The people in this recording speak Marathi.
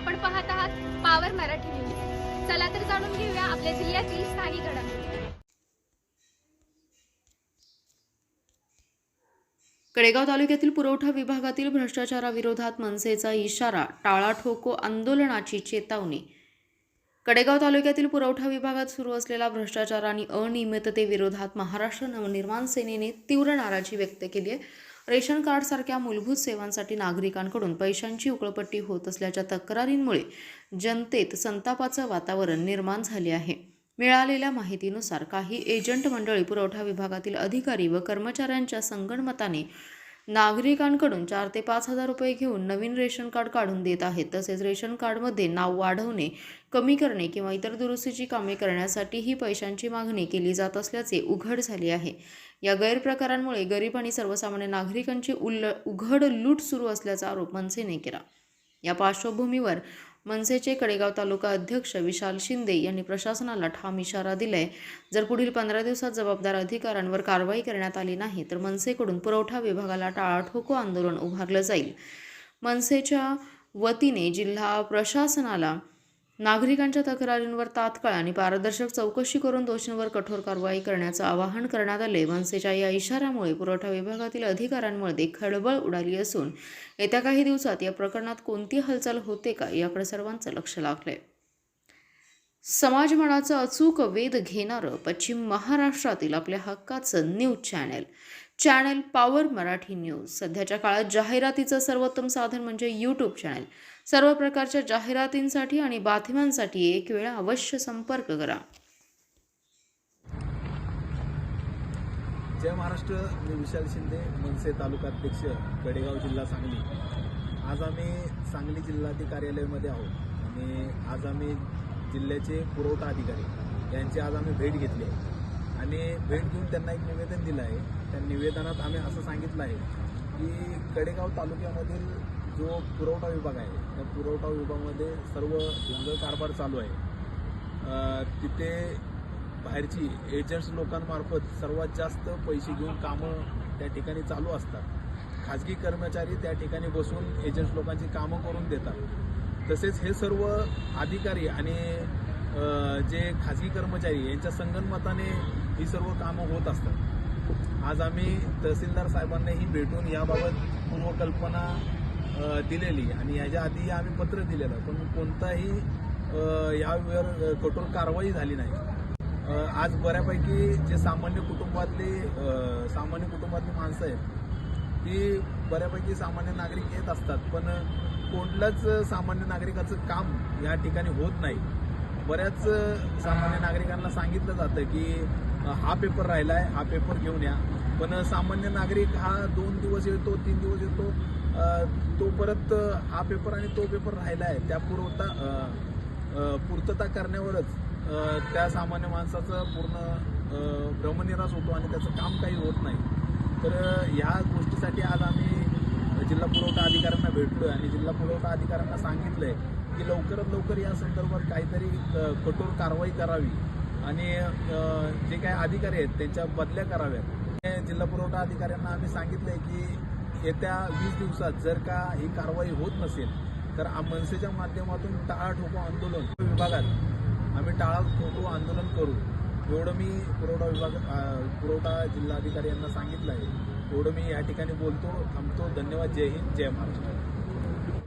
आपण पाहत आहात पावर मराठी न्यूज चला तर जाणून घेऊया आपल्या जिल्ह्यातील स्थानिक घडामोडी. कडेगाव तालुक्यातील पुरवठा विभागातील भ्रष्टाचाराविरोधात मनसेचा इशारा टाळा ठोको आंदोलनाची चेतावणी. कडेगाव तालुक्यातील पुरवठा विभागात सुरू असलेला भ्रष्टाचार आणि अनियमिततेविरोधात महाराष्ट्र नवनिर्माण सेनेने तीव्र नाराजी व्यक्त केली आहे. रेशन कार्डसारख्या मूलभूत सेवांसाठी नागरिकांकडून पैशांची उकळपट्टी होत असल्याच्या तक्रारींमुळे जनतेत संतापाचं वातावरण निर्माण झाले आहे. मिळालेल्या माहितीनुसार काही एजंट मंडळी पुरवठा विभागातील अधिकारी व कर्मचाऱ्यांच्या संगणमताने नागरिकांकडून चार ते पाच हजार रुपये घेऊन नवीन रेशन कार्ड काढून देत आहेत. तसेच रेशन कार्डमध्ये नाव वाढवणे कमी करणे किंवा इतर दुरुस्तीची कामे करण्यासाठीही पैशांची मागणी केली जात असल्याचे उघड झाले आहे. या गैरप्रकारांमुळे गरीब आणि सर्वसामान्य नागरिकांची उल्ल उघड लूट सुरू असल्याचा आरोप मनसेने केला. या पार्श्वभूमीवर मनसेचे कडेगाव तालुका अध्यक्ष विशाल शिंदे यांनी प्रशासनाला ठाम इशारा दिलाय. जर पुढील पंधरा दिवसात जबाबदार अधिकाऱ्यांवर कारवाई करण्यात आली नाही तर मनसेकडून पुरवठा विभागाला टाळाठोको आंदोलन उभारलं जाईल. मनसेच्या वतीने जिल्हा प्रशासनाला नागरिकांच्या तक्रारींवर तात्काळ आणि पारदर्शक चौकशी करून दोषींवर कठोर कारवाई करण्याचं आवाहन करण्यात आले मनसेच्या या इशाऱ्यामुळे पुरवठा विभागातील अधिकाऱ्यांमध्ये खळबळ उडाली असून येत्या काही दिवसात या प्रकरणात कोणती हालचाल होते का याकडे सर्वांचं लक्ष लागलंय. समाजमनाचा अचूक वेध घेणारं पश्चिम महाराष्ट्रातील आपल्या हक्काचं news channel channel power Marathi news. सध्याच्या काळात जाहिरातीचं सर्वोत्तम साधन म्हणजे यूट्यूब चॅनेल. सर्व प्रकारच्या जाहिरातींसाठी आणि बातम्यांसाठी एक वेळा अवश्य संपर्क करा. जय महाराष्ट्र मी विशाल शिंदे मनसे तालुका अध्यक्ष गडेगाव जिल्हा सांगली. आज आम्ही सांगली जिल्हाधिकारी कार्यालयामध्ये आहोत. आणि आज आम्ही जिल्ह्याचे पुरवठा अधिकारी यांची आज आम्ही भेट घेतली आहे. आणि भेट घेऊन त्यांना एक निवेदन दिलं आहे. त्या निवेदनात आम्ही असं सांगितलं आहे की कडेगाव तालुक्यामधील जो पुरवठा विभाग आहे त्या पुरवठा विभागामध्ये सर्व धुंगळ कारभार चालू आहे. तिथे बाहेरची एजंट्स लोकांमार्फत सर्वात जास्त पैसे घेऊन कामं त्या ठिकाणी चालू असतात. खाजगी कर्मचारी त्या ठिकाणी बसून एजंट्स लोकांची कामं करून देतात. तसेच हे सर्व अधिकारी आणि जे खाजगी कर्मचारी यांच्या संगनमताने ही सर्व कामं होत असतात. आज आम्ही तहसीलदार साहेबांनाही भेटून याबाबत पूर्वकल्पना दिलेली. आणि याच्या आधी आम्ही पत्र दिलेलं. पण कोणताही यावर कठोर कारवाई झाली नाही. आज बऱ्यापैकी जे सामान्य कुटुंबातली सामान्य कुटुंबातली माणसं आहेत ती बऱ्यापैकी सामान्य नागरिक येत असतात. पण कोणलंच सामान्य नागरिकाचं काम या ठिकाणी होत नाही. बऱ्याच सामान्य नागरिकांना सांगितलं जातं की हा पेपर राहिला आहे हा पेपर घेऊन या. पण सामान्य नागरिक हा दोन दिवस येतो तीन दिवस येतो तो परत हा पेपर आणि तो पेपर राहिला आहे. त्या पुरवठा पूर्तता करण्यावरच त्या सामान्य माणसाचं पूर्ण भ्रमनिराश होतो आणि त्याचं काम काही होत नाही. तर ह्या गोष्टीसाठी आज आम्ही जिल्हा पुरवठा अधिकाऱ्यांना भेटलो आणि जिल्हा पुरवठा अधिकाऱ्यांना सांगितलंय की लवकरात लवकर या संदर्भात काहीतरी कठोर कारवाई करावी आणि जे काही अधिकारी आहेत त्यांच्या बदल्या कराव्यात. हे जिल्हा पुरवठा अधिकाऱ्यांना आम्ही सांगितलंय की येत्या वीस दिवसात जर का ही कारवाई होत नसेल तर मनसेच्या माध्यमातून टाळा ठोको आंदोलन विभागात. आम्ही टाळा ठोको आंदोलन करू. एवढं मी पुरवठा विभाग पुरवठा जिल्हाधिकारी यांना सांगितलं आहे एवढं मी या ठिकाणी बोलतो थांबतो. धन्यवाद. जय हिंद. जय महाराष्ट्र.